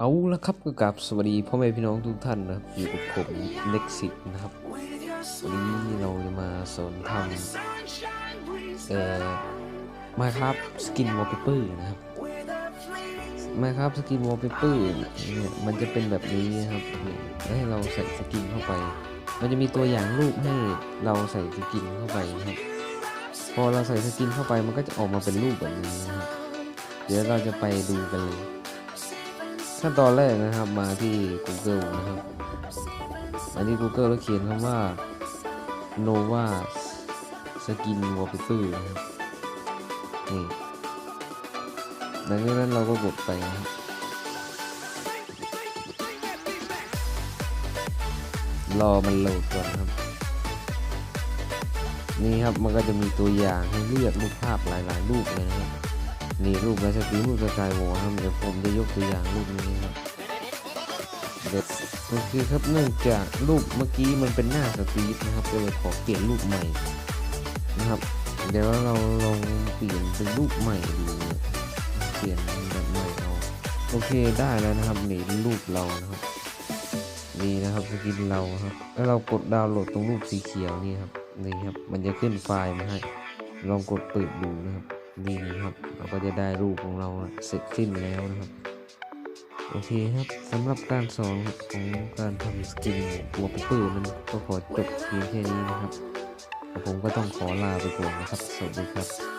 เอาละครับก็กราบสวัสดีพ่อแม่พี่น้องทุกท่านนะครับอยู่กับผมเล็กซินะครับวันนี้เราจะมาสอนทำเอ่อมาครับสกินวอลเปเปอร์นะครับมาครับสกินวอลเปเปอร์เนี่ยมันจะเป็นแบบนี้นะครับให้เราใส่สกินเข้าไป มันจะมีตัวอย่างรูปให้เราใส่สกินเข้าไปนะครับ พอเราใส่สกินเข้าไปมันก็จะออกมาเป็นรูปแบบนี้นะครับเดี๋ยวเราจะไปดูกันเลย ขั้นตอนแรกนะครับมาที่ Google นะครับมาที่ Google แล้วเขียนคำว่า Nova Skin Wallpaper นะครับนี่หลังจากนั้นเราก็กดไปนะครับรอมันโหลดก่อนนะครับ นี่ครับมันก็จะมีตัวอย่างให้เลือกรูปภาพหลายๆรูปเลยนะครับ นี่รูปไลท์สตรีมรูปสกายวอลครับเดี๋ยวผมจะยกตัวอย่างรูปนี้ครับเด็ดโอเคครับเนื่องจากรูปเมื่อกี้มันเป็นหน้าสตรีฟนะครับก็เลยขอเปลี่ยนรูปใหม่นะครับ เดี๋ยวเราลองเปลี่ยนเป็นรูปใหม่ดูเปลี่ยนแบบใหม่เอาโอเคได้แล้วนะครับนี่รูปเรานะครับนี่นะครับสกินเราครับแล้วเรากดดาวน์โหลดตรงรูปสีเขียวนี่ครับนี่ครับมันจะขึ้นไฟล์มาให้ลองกดเปิดดูนะครับ ดีนะครับ เราก็จะได้รูปของเราเสร็จสิ้นแล้วนะครับ โอเคครับสำหรับการสอนของการทำสกินหัวปเปอร์นั้นก็ขอจบเพียงแค่นี้นะครับผมก็ต้องขอลาไปก่อนนะครับ สวัสดีครับ